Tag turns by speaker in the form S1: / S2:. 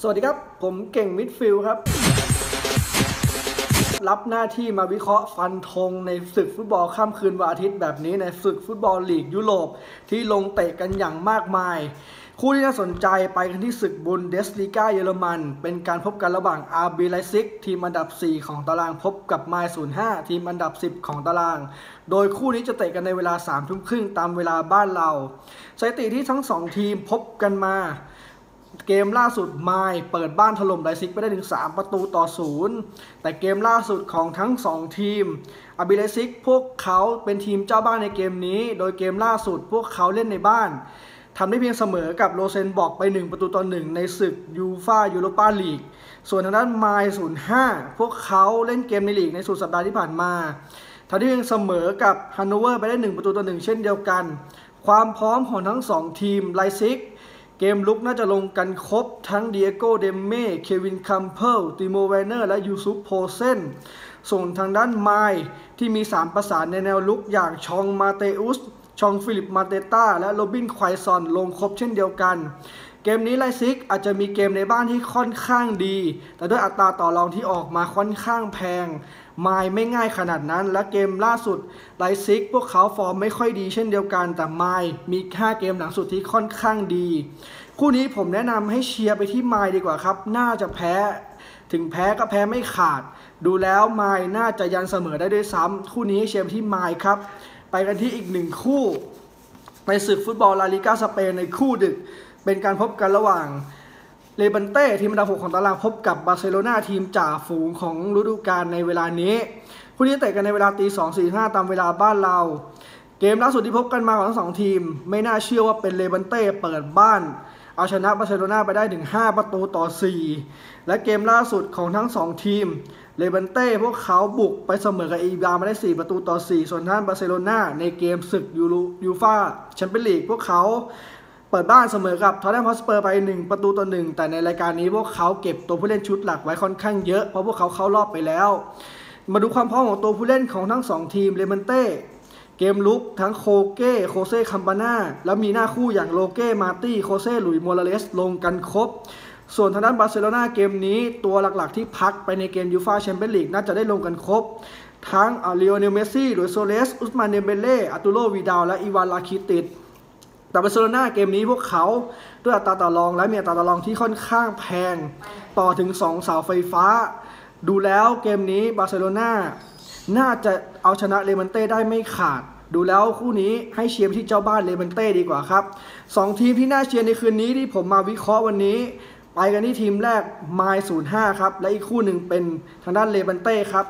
S1: สวัสดีครับ ผมเก่งมิดฟิลด์ครับ รับหน้าที่มาวิเคราะห์ฟันธงในศึกฟุตบอลข้ามคืนวันอาทิตย์แบบนี้ในศึกฟุตบอลลีกยุโรปที่ลงเตะกันอย่างมากมาย คู่ที่น่าสนใจไปกันที่ศึกบุนเดสลีกาเยอรมัน เป็นการพบกันระหว่างอาร์บีไลซิกทีมอันดับ 4 ของตารางพบกับไมล์05 ทีมอันดับ 10 ของตาราง โดยคู่นี้จะเตะกันในเวลา3ทุ่มครึ่งตามเวลาบ้านเราสถิติที่ทั้ง 2 ทีมพบกันมา เกมล่าสุดไมล์เปิดบ้านถล่มไลซิกไปได้ถึง 3 ประตูต่อศูนย์แต่เกมล่าสุดของทั้ง 2 ทีมอาบิไลซิกพวกเขาเป็นทีมเจ้าบ้านในเกมนี้ โดยเกมล่าสุดพวกเขาเล่นในบ้านทำได้เพียงเสมอกับโรเซนบอกไป 1 ประตูต่อ1ในศึกยูฟายูโรปาลีก ส่วนทางด้านไมล์05 พวกเขาเล่นเกมในลีกในสุดสัปดาห์ที่ผ่านมาทำได้เพียงเสมอกับฮันโนเวอร์ไปได้ 1 ประตูต่อ1เช่นเดียวกัน ความพร้อมของทั้ง 2 ทีมไลซิก เกมลุกน่าจะลงกันครบทั้งเดียโกเดมเม่ เควินคัมเพิลติโมเวเนอร์ และยูซุปโพเซนส่วนทางด้านไมที่มี 3 ประสานในแนวลุกอย่างชองมาเตอุสชองฟิลิปมาเตต้า และโรบินควายซอนลงครบเช่นเดียวกัน เกมนี้ไลซิกอาจจะมีเกมในบ้านที่ค่อนข้างดี แต่ด้วยอัตราต่อรองที่ออกมาค่อนข้างแพงไมล์ไม่ง่ายขนาดนั้น และเกมล่าสุดไลซิกพวกเขาฟอร์มไม่ค่อยดีเช่นเดียวกัน แต่ไมล์มี5เกมหลังสุดที่ค่อนข้างดี คู่นี้ผมแนะนำให้เชียร์ไปที่ไมล์ดีกว่าครับ น่าจะแพ้ ถึงแพ้ก็แพ้ไม่ขาด ดูแล้วไมล์น่าจะยันเสมอได้ด้วยซ้ำคู่นี้เชียร์ไปที่ไมล์ครับ ไปกันที่อีกหนึ่งคู่ในศึกฟุตบอลลาลิกาสเปนในคู่ดึก เป็นการพบกันระหว่างเลบันเต้ทีมอันดับ6ของตารางพบกับบาร์เซโลนาทีมจ่าฝูงของฤดูกาลในเวลานี้คู่นี้เตะกันในเวลาตี2 4 5ตามเวลาบ้านเรา เกมล่าสุดที่พบกันมาของทั้งสองทีม ไม่น่าเชื่อว่าเป็นเลบันเต้เปิดบ้าน เอาชนะบาร์เซโลนาไปได้ถึง 5 ประตูต่อ 4 และเกมล่าสุดของทั้ง 2 ทีมเลบันเต้พวกเขาบุกไปเสมอกับอีบามาได้ 4 ประตูต่อ 4 ส่วนท่านบาร์เซโลนาในเกมศึกยูโรยูฟาแชมเปี้ยนลีกพวกเขา เปิดบ้านเสมอกับทอตแนมฮอสเปอร์ไป 1 ประตูต่อ1แต่ในรายการนี้พวกเขาเก็บตัวผู้เล่นชุดหลักไว้ค่อนข้างเยอะ เพราะพวกเขาเข้ารอบไปแล้ว มาดูความพร้อมของตัวผู้เล่นของทั้ง 2 ทีมเลบันเต้เกมลุกทั้งโคเก้โคเซ่คัมบาน่าแล้วมีหน้าคู่อย่างโลเก้มาตี้โคเซ่หลุยโมราเลสลงกันครบ ส่วนทางด้านบาร์เซโลนาเกมนี้ตัวหลักๆ ที่พักไปในเกมยูฟาแชมเปี้ยนลีกน่าจะได้ลงกันครบ ทั้งอาริโอเนลเมสซี่หลุยโซเลสอุสมานเดเบเล่อัตุโลวีดาลและอีวานลาคิติด แต่บาร์เซโลนาเกมนี้พวกเขาด้วยอัตราต่อรองและมีอัตราต่อรองที่ค่อนข้างแพงต่อถึง 2 เสาไฟฟ้า ดูแล้วเกมนี้บาร์เซโลนาน่าจะเอาชนะเลมันเต้ได้ไม่ขาด ดูแล้วคู่นี้ให้เชียร์ที่เจ้าบ้านเลมันเต้ดีกว่าครับสองทีมที่น่าเชียร์ในคืนนี้ที่ผมมาวิเคราะห์วันนี้ ไปกันที่ทีมแรกไมล์05 ครับ และอีกคู่หนึ่งเป็นทางด้านเลบันเต้ครับ